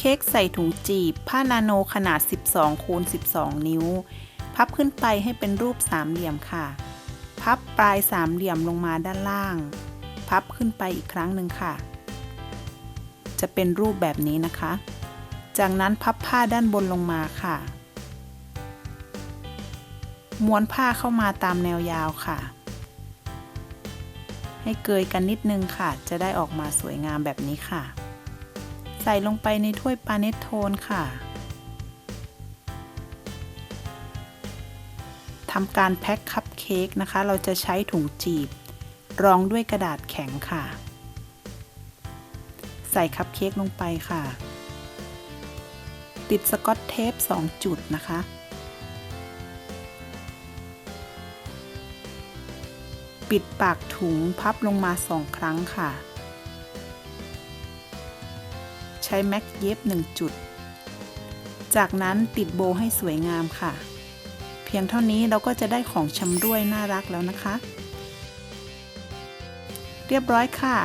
ค้กใส่ถุงจีบ ผ้านาโนขนาด 12คูณ12 นิ้ว พับขึ้นไปให้เป็นรูปสามเหลี่ยมค่ะ พับปลายสามเหลี่ยมลงมาด้านล่าง พับขึ้นไปอีกครั้งหนึ่งค่ะ จะเป็นรูปแบบนี้นะคะ จากนั้นพับผ้าด้านบนลงมาค่ะ ม้วนผ้าเข้ามาตามแนวยาวค่ะ ให้เกยกันนิดนึงค่ะ จะได้ออกมาสวยงามแบบนี้ค่ะ ใส่ลงไปในถ้วยปาเนตโทนค่ะทำการแพ็คคัพเค้กนะคะ เราจะใช้ถุงจีบ รองด้วยกระดาษแข็งค่ะ ใส่คัพเค้กลงไปค่ะ ติดสกอตเทป 2 จุดนะคะ ปิดปากถุงพับลงมาสองครั้งค่ะ ใช้แม็กเย็บ1จุด จากนั้นติดโบให้สวยงามค่ะ เพียงเท่านี้เราก็จะได้ของชำร่วยน่ารักแล้วนะคะ เรียบร้อยค่ะ